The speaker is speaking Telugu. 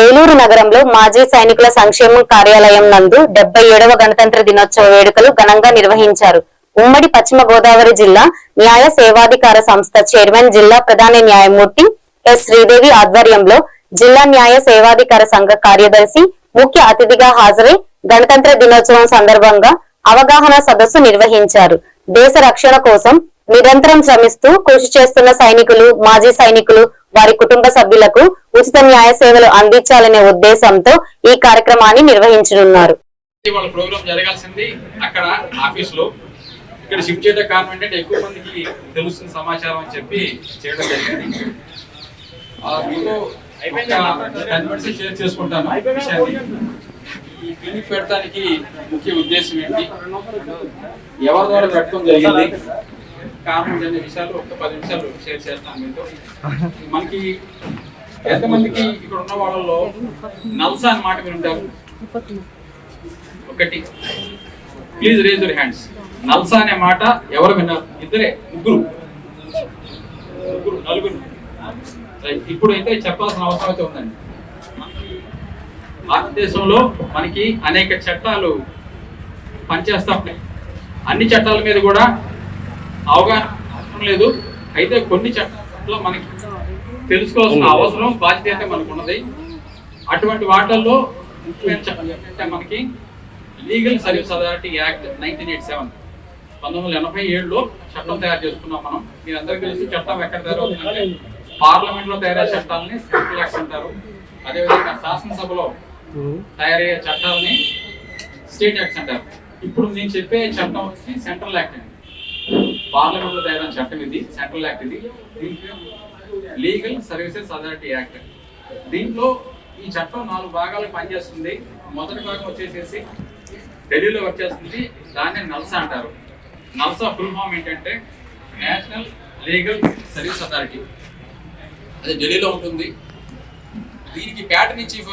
ఏలూరు నగరంలో మాజీ సైనికుల సంక్షేమ కార్యాలయం నందు డెబ్బై ఏడవ గణతంత్ర దినోత్సవ వేడుకలు ఘనంగా నిర్వహించారు. ఉమ్మడి పశ్చిమ గోదావరి జిల్లా న్యాయ సేవాధికార సంస్థ చైర్మన్ జిల్లా ప్రధాన న్యాయమూర్తి ఎస్ శ్రీదేవి ఆధ్వర్యంలో జిల్లా న్యాయ సేవాధికార సంఘ కార్యదర్శి ముఖ్య అతిథిగా హాజరై గణతంత్ర దినోత్సవం సందర్భంగా అవగాహన సదస్సు నిర్వహించారు. దేశ రక్షణ కోసం నిరంతరం శ్రమిస్తూ కృషి చేస్తున్న సైనికులు మాజీ సైనికులు వారి కుటుంబ సభ్యులకు ఉచిత న్యాయ సేవలు అందించాలనే ఉద్దేశంతో ఈ కార్యక్రమాన్ని నిర్వహించనున్నారు. వాళ్ళ ప్రోగ్రామ్ జరగాల్సింది అక్కడ ఆఫీస్లో ఇక్కడ షిఫ్ట్ చేయడం కారణం ఏంటంటే ఎక్కువ మందికి తెలుస్తున్న సమాచారం అని చెప్పి చేయడం జరిగింది. షేర్ చేసుకుంటాను ఈ క్లినిక్ పెట్టడానికి ముఖ్య ఉద్దేశం ఏంటి? ఎవరి ద్వారా పెట్టడం జరిగింది? కారణం అనే విషయాలు ఒక పది నిమిషాలు షేర్ చేస్తాను మీతో. మనకి ఎంతమందికి ఇక్కడ ఉన్న వాళ్ళలో నల్సా అని మాట వింటారు? ఒకటి. Please raise your hands NALSA అనే మాట ఎవరు విన్నారు? ఇద్దరే ముగ్గురు. ముగ్గురు నలుగురు. ఇప్పుడైతే ఇప్పుడు అయితే చెప్పాల్సిన అవసరం అయితే ఉందండి. భారతదేశంలో మనకి అనేక చట్టాలు పనిచేస్తా ఉన్నాయి. అన్ని చట్టాల మీద కూడా అవగాహన అవసరం లేదు. అయితే కొన్ని చట్టాల్లో మనకి తెలుసుకోవాల్సిన అవసరం బాధ్యత అయితే మనకు ఉన్నది. అటువంటి వాటిల్లో ముఖ్యమైన చట్టం ఏంటంటే మనకి legal service authority act nineteen eight seven పంతొమ్మిది వందల ఎనభై ఏడులో చట్టం తయారు చేసుకున్నాం మనం. మీ అందరికీ తెలుసు చట్టం ఎక్కడ తయారవుతుందంటే పార్లమెంట్లో తయారయ్యే చట్టాలని సెంట్రల్ యాక్ట్స్ అంటారు. అదేవిధంగా శాసనసభలో తయారయ్యే చట్టాలని స్టేట్ యాక్ట్స్ అంటారు. ఇప్పుడు నేను చెప్పే చట్టం వచ్చి సెంట్రల్ యాక్ట్ అండి. పార్లమెంట్లో తయారైన చట్టం ఇది సెంట్రల్ యాక్ట్ ఇది. Legal services authority act. దీంట్లో ఈ చట్టం నాలుగు భాగాలకు పనిచేస్తుంది. మొదటి భాగం వచ్చేసేసి ఢిల్లీలో వర్క్ చేస్తుంది. దాన్ని నల్సా అంటారు. నల్సా ఫుల్ ఫామ్ ఏంటంటే నేషనల్ లీగల్ సర్వీస్ అథారిటీ. అది ఢిల్లీలో ఉంటుంది. దీనికి ప్యాటర్న్ చీఫ్